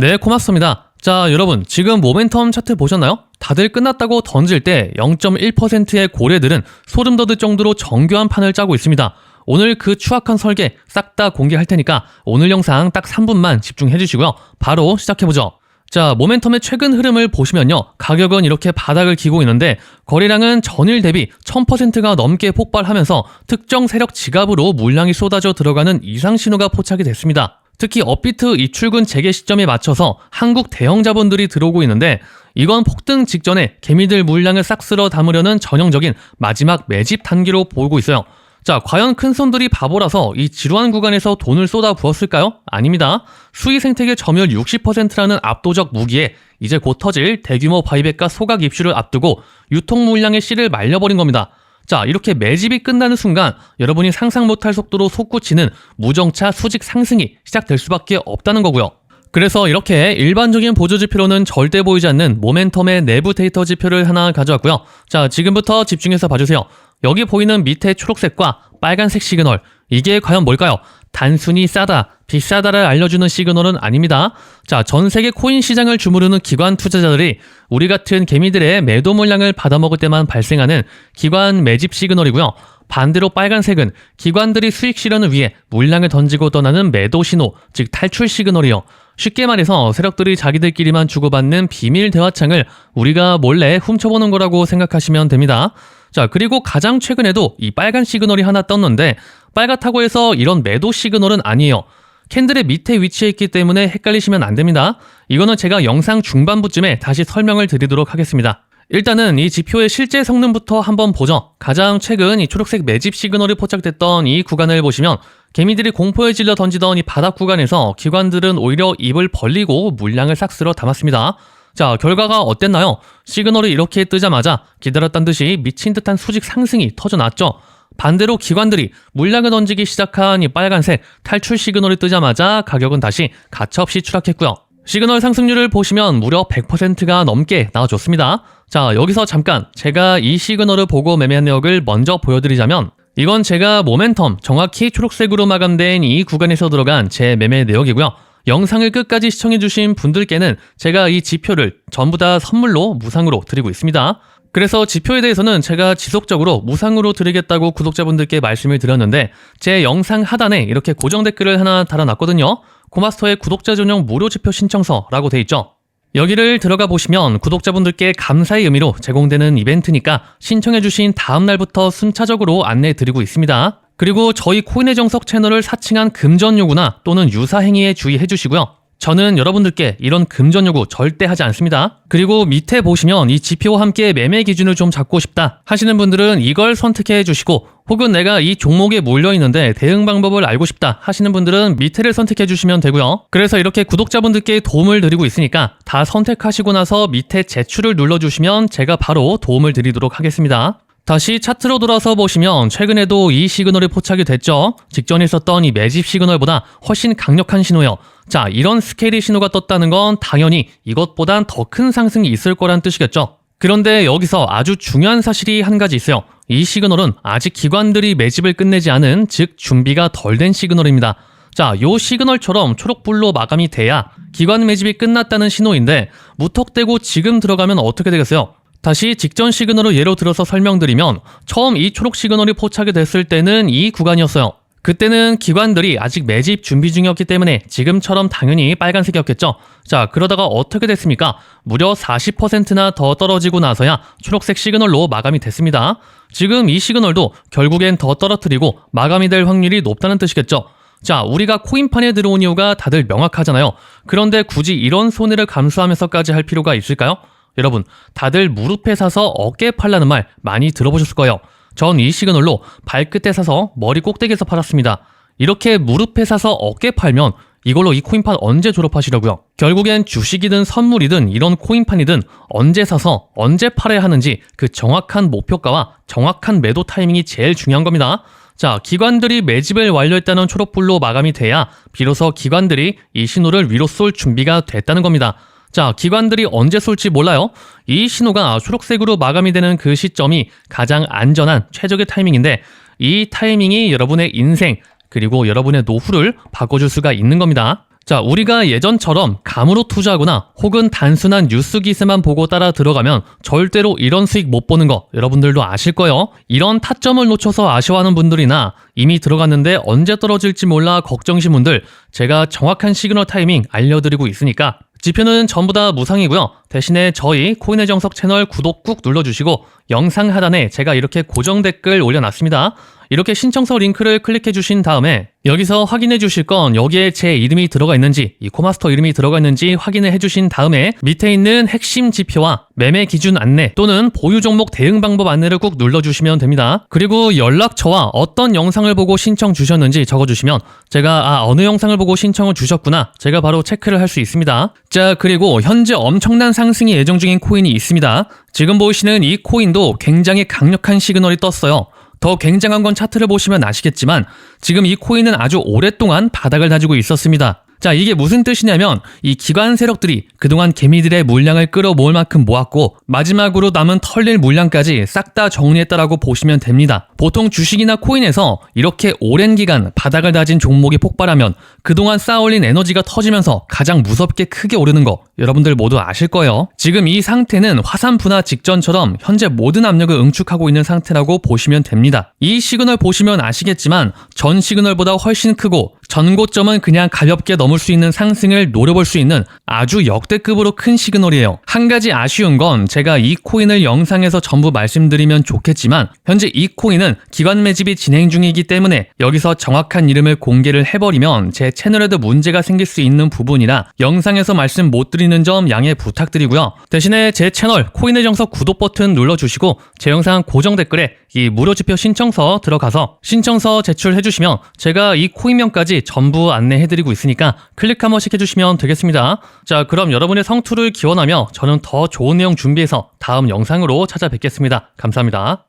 네, 고맙습니다. 자, 여러분, 지금 모멘텀 차트 보셨나요? 다들 끝났다고 던질 때 0.1%의 고래들은 소름 돋을 정도로 정교한 판을 짜고 있습니다. 오늘 그 추악한 설계 싹 다 공개할 테니까 오늘 영상 딱 3분만 집중해 주시고요. 바로 시작해보죠. 자, 모멘텀의 최근 흐름을 보시면요. 가격은 이렇게 바닥을 기고 있는데 거래량은 전일 대비 1000%가 넘게 폭발하면서 특정 세력 지갑으로 물량이 쏟아져 들어가는 이상 신호가 포착이 됐습니다. 특히 업비트 이 출근 재개 시점에 맞춰서 한국 대형 자본들이 들어오고 있는데 이건 폭등 직전에 개미들 물량을 싹 쓸어 담으려는 전형적인 마지막 매집 단계로 보이고 있어요. 자, 과연 큰 손들이 바보라서 이 지루한 구간에서 돈을 쏟아 부었을까요? 아닙니다. 수의 생태계 점유율 60%라는 압도적 무기에 이제 곧 터질 대규모 바이백과 소각 입슈를 앞두고 유통 물량의 씨를 말려버린 겁니다. 자, 이렇게 매집이 끝나는 순간 여러분이 상상 못할 속도로 솟구치는 무정차 수직 상승이 시작될 수밖에 없다는 거고요. 그래서 이렇게 일반적인 보조 지표로는 절대 보이지 않는 모멘텀의 내부 데이터 지표를 하나 가져왔고요. 자, 지금부터 집중해서 봐주세요. 여기 보이는 밑에 초록색과 빨간색 시그널, 이게 과연 뭘까요? 단순히 싸다, 비싸다를 알려주는 시그널은 아닙니다. 자, 전 세계 코인 시장을 주무르는 기관 투자자들이 우리 같은 개미들의 매도 물량을 받아먹을 때만 발생하는 기관 매집 시그널이고요. 반대로 빨간색은 기관들이 수익 실현을 위해 물량을 던지고 떠나는 매도 신호, 즉 탈출 시그널이요. 쉽게 말해서 세력들이 자기들끼리만 주고받는 비밀 대화창을 우리가 몰래 훔쳐보는 거라고 생각하시면 됩니다. 자, 그리고 가장 최근에도 이 빨간 시그널이 하나 떴는데 빨갛다고 해서 이런 매도 시그널은 아니에요. 캔들의 밑에 위치해 있기 때문에 헷갈리시면 안 됩니다. 이거는 제가 영상 중반부쯤에 다시 설명을 드리도록 하겠습니다. 일단은 이 지표의 실제 성능부터 한번 보죠. 가장 최근 이 초록색 매집 시그널이 포착됐던 이 구간을 보시면 개미들이 공포에 질려 던지던 이 바닥 구간에서 기관들은 오히려 입을 벌리고 물량을 싹 쓸어 담았습니다. 자, 결과가 어땠나요? 시그널이 이렇게 뜨자마자 기다렸던 듯이 미친 듯한 수직 상승이 터져났죠. 반대로 기관들이 물량을 던지기 시작한 이 빨간색 탈출 시그널이 뜨자마자 가격은 다시 가차없이 추락했고요. 시그널 상승률을 보시면 무려 100%가 넘게 나와줬습니다. 자, 여기서 잠깐 제가 이 시그널을 보고 매매한 내역을 먼저 보여드리자면 이건 제가 모멘텀 정확히 초록색으로 마감된 이 구간에서 들어간 제 매매 내역이고요. 영상을 끝까지 시청해주신 분들께는 제가 이 지표를 전부 다 선물로 무상으로 드리고 있습니다. 그래서 지표에 대해서는 제가 지속적으로 무상으로 드리겠다고 구독자분들께 말씀을 드렸는데 제 영상 하단에 이렇게 고정 댓글을 하나 달아놨거든요. 고마스터의 구독자 전용 무료 지표 신청서라고 돼 있죠. 여기를 들어가 보시면 구독자분들께 감사의 의미로 제공되는 이벤트니까 신청해주신 다음날부터 순차적으로 안내 드리고 있습니다. 그리고 저희 코인의 정석 채널을 사칭한 금전 요구나 또는 유사 행위에 주의해 주시고요. 저는 여러분들께 이런 금전 요구 절대 하지 않습니다. 그리고 밑에 보시면 이 지표와 함께 매매 기준을 좀 잡고 싶다 하시는 분들은 이걸 선택해 주시고 혹은 내가 이 종목에 몰려 있는데 대응 방법을 알고 싶다 하시는 분들은 밑에를 선택해 주시면 되고요. 그래서 이렇게 구독자분들께 도움을 드리고 있으니까 다 선택하시고 나서 밑에 제출을 눌러 주시면 제가 바로 도움을 드리도록 하겠습니다. 다시 차트로 돌아서 보시면 최근에도 이 시그널이 포착이 됐죠. 직전에 있었던 이 매집 시그널보다 훨씬 강력한 신호요. 자, 이런 스케일의 신호가 떴다는 건 당연히 이것보단 더 큰 상승이 있을 거란 뜻이겠죠. 그런데 여기서 아주 중요한 사실이 한 가지 있어요. 이 시그널은 아직 기관들이 매집을 끝내지 않은 즉 준비가 덜 된 시그널입니다. 자, 요 시그널처럼 초록불로 마감이 돼야 기관 매집이 끝났다는 신호인데 무턱대고 지금 들어가면 어떻게 되겠어요? 다시 직전 시그널을 예로 들어서 설명드리면 처음 이 초록 시그널이 포착이 됐을 때는 이 구간이었어요. 그때는 기관들이 아직 매집 준비 중이었기 때문에 지금처럼 당연히 빨간색이었겠죠. 자, 그러다가 어떻게 됐습니까? 무려 40%나 더 떨어지고 나서야 초록색 시그널로 마감이 됐습니다. 지금 이 시그널도 결국엔 더 떨어뜨리고 마감이 될 확률이 높다는 뜻이겠죠. 자, 우리가 코인판에 들어온 이유가 다들 명확하잖아요. 그런데 굳이 이런 손해를 감수하면서까지 할 필요가 있을까요? 여러분, 다들 무릎에 사서 어깨에 팔라는 말 많이 들어보셨을 거예요. 전 이 시그널로 발끝에 사서 머리 꼭대기에서 팔았습니다. 이렇게 무릎에 사서 어깨 팔면 이걸로 이 코인판 언제 졸업하시려고요? 결국엔 주식이든 선물이든 이런 코인판이든 언제 사서 언제 팔아야 하는지 그 정확한 목표가와 정확한 매도 타이밍이 제일 중요한 겁니다. 자, 기관들이 매집을 완료했다는 초록불로 마감이 돼야 비로소 기관들이 이 신호를 위로 쏠 준비가 됐다는 겁니다. 자, 기관들이 언제 쏠지 몰라요. 이 신호가 초록색으로 마감이 되는 그 시점이 가장 안전한 최적의 타이밍인데 이 타이밍이 여러분의 인생 그리고 여러분의 노후를 바꿔줄 수가 있는 겁니다. 자, 우리가 예전처럼 감으로 투자하거나 혹은 단순한 뉴스 기사만 보고 따라 들어가면 절대로 이런 수익 못 보는 거 여러분들도 아실 거예요. 이런 타점을 놓쳐서 아쉬워하는 분들이나 이미 들어갔는데 언제 떨어질지 몰라 걱정이신 분들 제가 정확한 시그널 타이밍 알려드리고 있으니까 지표는 전부 다 무상이고요. 대신에 저희 코인의 정석 채널 구독 꾹 눌러주시고 영상 하단에 제가 이렇게 고정 댓글 올려놨습니다. 이렇게 신청서 링크를 클릭해 주신 다음에 여기서 확인해 주실 건 여기에 제 이름이 들어가 있는지 이 코마스터 이름이 들어가 있는지 확인을 해 주신 다음에 밑에 있는 핵심 지표와 매매 기준 안내 또는 보유 종목 대응 방법 안내를 꾹 눌러 주시면 됩니다. 그리고 연락처와 어떤 영상을 보고 신청 주셨는지 적어 주시면 제가 아 어느 영상을 보고 신청을 주셨구나 제가 바로 체크를 할 수 있습니다. 자 그리고 현재 엄청난 상승이 예정 중인 코인이 있습니다. 지금 보시는 이 코인도 굉장히 강력한 시그널이 떴어요. 더 굉장한 건 차트를 보시면 아시겠지만 지금 이 코인은 아주 오랫동안 바닥을 다지고 있었습니다. 자, 이게 무슨 뜻이냐면 이 기관 세력들이 그동안 개미들의 물량을 끌어모을 만큼 모았고 마지막으로 남은 털릴 물량까지 싹 다 정리했다라고 보시면 됩니다. 보통 주식이나 코인에서 이렇게 오랜 기간 바닥을 다진 종목이 폭발하면 그동안 쌓아올린 에너지가 터지면서 가장 무섭게 크게 오르는 거 여러분들 모두 아실 거예요. 지금 이 상태는 화산 분화 직전처럼 현재 모든 압력을 응축하고 있는 상태라고 보시면 됩니다. 이 시그널 보시면 아시겠지만 전 시그널보다 훨씬 크고 전고점은 그냥 가볍게 넘을 수 있는 상승을 노려볼 수 있는 아주 역대급으로 큰 시그널이에요. 한 가지 아쉬운 건 제가 이 코인을 영상에서 전부 말씀드리면 좋겠지만 현재 이 코인은 기관 매집이 진행 중이기 때문에 여기서 정확한 이름을 공개를 해버리면 제 채널에도 문제가 생길 수 있는 부분이라 영상에서 말씀 못 드리는 점 양해 부탁드리고요. 대신에 제 채널 코인의 정석 구독 버튼 눌러주시고 제 영상 고정 댓글에 이 무료 지표 신청서 들어가서 신청서 제출해주시면 제가 이 코인명까지 전부 안내해드리고 있으니까 클릭 한 번씩 해주시면 되겠습니다. 자, 그럼 여러분의 성투를 기원하며 저는 더 좋은 내용 준비해서 다음 영상으로 찾아뵙겠습니다. 감사합니다.